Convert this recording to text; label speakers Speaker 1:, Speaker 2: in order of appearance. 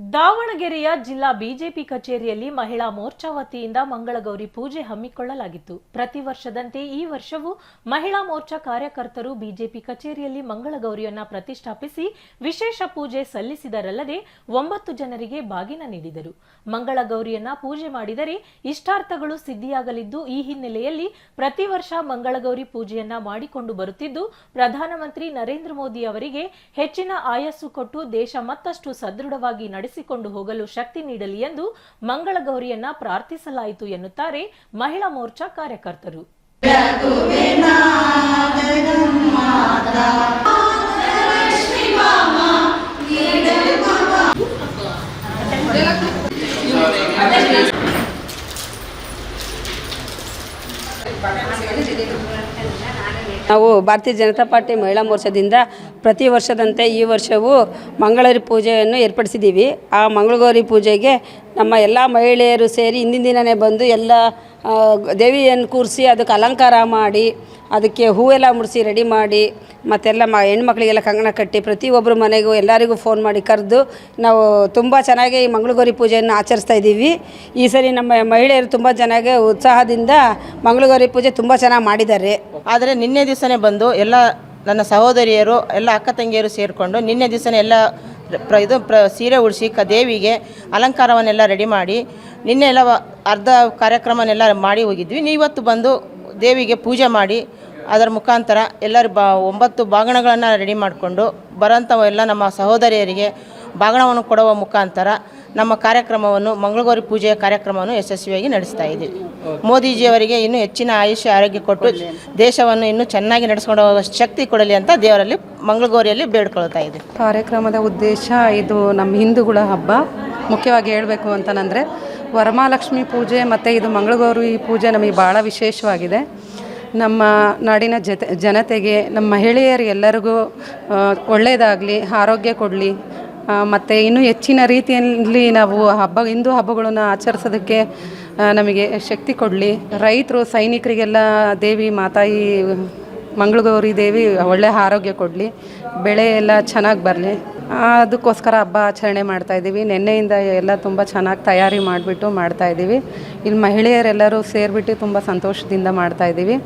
Speaker 1: ದಾವಣಗೆರೆಯ ಜಿಲ್ಲಾ ಬಿಜೆಪಿ ಕಚೇರಿಯಲ್ಲಿ ಮಹಿಳಾ ಮೋರ್ಚಾ ವತಿಯಿಂದ ಮಂಗಳಗೌರಿ ಪೂಜೆ ಹಮ್ಮಿಕೊಳ್ಳಲಾಗಿತ್ತು. ಪ್ರತಿ ವರ್ಷದಂತೆ ಈ ವರ್ಷವೂ ಮಹಿಳಾ ಮೋರ್ಚಾ ಕಾರ್ಯಕರ್ತರು ಬಿಜೆಪಿ ಕಚೇರಿಯಲ್ಲಿ ಮಂಗಳಗೌರಿಯನ್ನ ಪ್ರತಿಷ್ಠಾಪಿಸಿ ವಿಶೇಷ ಪೂಜೆ ಸಲ್ಲಿಸಿದರಲ್ಲದೆ ಒಂಬತ್ತು ಜನರಿಗೆ ಬಾಗಿನ ನೀಡಿದರು. ಮಂಗಳಗೌರಿಯನ್ನ ಪೂಜೆ ಮಾಡಿದರೆ ಇಷ್ಟಾರ್ಥಗಳು ಸಿದ್ಧಿಯಾಗಲಿದ್ದು, ಈ ಹಿನ್ನೆಲೆಯಲ್ಲಿ ಪ್ರತಿ ವರ್ಷ ಮಂಗಳಗೌರಿ ಪೂಜೆಯನ್ನ ಮಾಡಿಕೊಂಡು ಬರುತ್ತಿದ್ದು, ಪ್ರಧಾನಮಂತ್ರಿ ನರೇಂದ್ರ ಮೋದಿ ಅವರಿಗೆ ಹೆಚ್ಚಿನ ಆಯಸ್ಸು ಕೊಟ್ಟು ದೇಶ ಮತ್ತಷ್ಟು ಸದೃಢವಾಗಿ ನಡೆಸಿಕೊಂಡು ಹೋಗಲು ಶಕ್ತಿ ನೀಡಲಿ ಎಂದು ಮಂಗಳಗೌರಿಯನ್ನ ಪ್ರಾರ್ಥಿಸಲಾಯಿತು ಎನ್ನುತ್ತಾರೆ ಮಹಿಳಾ ಮೋರ್ಚಾ ಕಾರ್ಯಕರ್ತರು.
Speaker 2: ನಾವು ಭಾರತೀಯ ಜನತಾ ಪಾರ್ಟಿ ಮಹಿಳಾ ಮೋರ್ಚಾದಿಂದ ಪ್ರತಿ ವರ್ಷದಂತೆ ಈ ವರ್ಷವೂ ಮಂಗಳಗೌರಿ ಪೂಜೆಯನ್ನು ಏರ್ಪಡಿಸಿದ್ದೀವಿ. ಆ ಮಂಗಳಗೌರಿ ಪೂಜೆಗೆ ನಮ್ಮ ಎಲ್ಲ ಮಹಿಳೆಯರು ಸೇರಿ ಹಿಂದಿನ ದಿನವೇ ಬಂದು ಎಲ್ಲ ದೇವಿಯನ್ನು ಕೂರಿಸಿ ಅದಕ್ಕೆ ಅಲಂಕಾರ ಮಾಡಿ ಅದಕ್ಕೆ ಹೂವೆಲ್ಲ ಮುಡಿಸಿ ರೆಡಿ ಮಾಡಿ, ಮತ್ತೆಲ್ಲ ಮ, ಹೆಣ್ಮಕ್ಳಿಗೆಲ್ಲ ಕಂಗಣ ಕಟ್ಟಿ ಪ್ರತಿಯೊಬ್ಬರು ಮನೆಗೂ ಎಲ್ಲರಿಗೂ ಫೋನ್ ಮಾಡಿ ಕರೆದು ನಾವು ತುಂಬ ಚೆನ್ನಾಗಿ ಈ ಮಂಗಳಗೌರಿ ಪೂಜೆಯನ್ನು ಆಚರಿಸ್ತಾ ಇದ್ದೀವಿ. ಈ ಸರಿ ನಮ್ಮ ಮಹಿಳೆಯರು ತುಂಬ ಚೆನ್ನಾಗಿ ಉತ್ಸಾಹದಿಂದ ಮಂಗಳಗೌರಿ ಪೂಜೆ ತುಂಬ ಚೆನ್ನಾಗಿ ಮಾಡಿದ್ದಾರೆ.
Speaker 3: ಆದರೆ ನಿನ್ನೆ ದಿವಸನೇ ಬಂದು ಎಲ್ಲ ನನ್ನ ಸಹೋದರಿಯರು, ಎಲ್ಲ ಅಕ್ಕ ತಂಗಿಯರು ಸೇರಿಕೊಂಡು ನಿನ್ನೆ ದಿವಸನೇ ಎಲ್ಲ ಪ್ರ, ಇದು ಪ್ರ, ಸೀರೆ ಉಡಿಸಿ ಕ, ದೇವಿಗೆ ಅಲಂಕಾರವನ್ನೆಲ್ಲ ರೆಡಿ ಮಾಡಿ, ನಿನ್ನೆ ಎಲ್ಲ ಅರ್ಧ ಕಾರ್ಯಕ್ರಮನೆಲ್ಲ ಮಾಡಿ ಹೋಗಿದ್ವಿ. ಇವತ್ತು ಬಂದು ದೇವಿಗೆ ಪೂಜೆ ಮಾಡಿ ಅದರ ಮುಖಾಂತರ ಎಲ್ಲರೂ ಬಾ, ಒಂಬತ್ತು ಬಾಗಣಗಳನ್ನು ರೆಡಿ ಮಾಡಿಕೊಂಡು ಬರೋಂಥವು ಎಲ್ಲ ನಮ್ಮ ಸಹೋದರಿಯರಿಗೆ ಬಾಗಣವನ್ನು ಕೊಡುವ ಮುಖಾಂತರ ನಮ್ಮ ಕಾರ್ಯಕ್ರಮವನ್ನು, ಮಂಗಳಗೌರಿ ಪೂಜೆಯ ಕಾರ್ಯಕ್ರಮವನ್ನು ಯಶಸ್ವಿಯಾಗಿ ನಡೆಸ್ತಾ ಇದ್ದೀವಿ. ಮೋದಿಜಿಯವರಿಗೆ ಇನ್ನೂ ಹೆಚ್ಚಿನ ಆಯುಷ್ಯ, ಆರೋಗ್ಯ ಕೊಟ್ಟು ದೇಶವನ್ನು ಇನ್ನೂ ಚೆನ್ನಾಗಿ ನಡೆಸ್ಕೊಂಡು ಹೋಗೋ ಶಕ್ತಿ ಕೊಡಲಿ ಅಂತ ದೇವರಲ್ಲಿ, ಮಂಗಳಗೌರಿಯಲ್ಲಿ ಬೇಡ್ಕೊಳ್ತಾ ಇದ್ದೀವಿ.
Speaker 4: ಕಾರ್ಯಕ್ರಮದ ಉದ್ದೇಶ ಇದು ನಮ್ಮ ಹಿಂದೂಗಳ ಹಬ್ಬ. ಮುಖ್ಯವಾಗಿ ಹೇಳಬೇಕು ಅಂತಂದರೆ ವರಮಹಾಲಕ್ಷ್ಮಿ ಪೂಜೆ ಮತ್ತು ಇದು ಮಂಗಳಗೌರಿ ಪೂಜೆ ನಮಗೆ ಭಾಳ ವಿಶೇಷವಾಗಿದೆ. ನಮ್ಮ ನಾಡಿನ ಜತೆ ಜನತೆಗೆ, ನಮ್ಮ ಮಹಿಳೆಯರಿಗೆಲ್ಲರಿಗೂ ಒಳ್ಳೆಯದಾಗಲಿ ಆರೋಗ್ಯ ಕೊಡಲಿ ಮತ್ತು ಇನ್ನೂ ಹೆಚ್ಚಿನ ರೀತಿಯಲ್ಲಿ ನಾವು ಹಬ್ಬ, ಹಿಂದೂ ಹಬ್ಬಗಳನ್ನು ಆಚರಿಸೋದಕ್ಕೆ ನಮಗೆ ಶಕ್ತಿ ಕೊಡಲಿ. ರೈತರು, ಸೈನಿಕರಿಗೆಲ್ಲ ದೇವಿ, ಮಾತಾಯಿ, ಮಂಗಳಗೌರಿ ದೇವಿ ಒಳ್ಳೆಯ ಆರೋಗ್ಯ ಕೊಡಲಿ. ಬೆಳೆ ಎಲ್ಲ ಚೆನ್ನಾಗಿ ಬರಲಿ. ಅದಕ್ಕೋಸ್ಕರ ಹಬ್ಬ ಆಚರಣೆ ಮಾಡ್ತಾ ಇದ್ದೀವಿ. ನಿನ್ನೆಯಿಂದ ಎಲ್ಲ ತುಂಬ ಚೆನ್ನಾಗಿ ತಯಾರಿ ಮಾಡಿಬಿಟ್ಟು ಮಾಡ್ತಾ ಇದ್ದೀವಿ. ಇಲ್ಲಿ ಮಹಿಳೆಯರೆಲ್ಲರೂ ಸೇರಿಬಿಟ್ಟು ತುಂಬ ಸಂತೋಷದಿಂದ ಮಾಡ್ತಾ ಇದ್ದೀವಿ.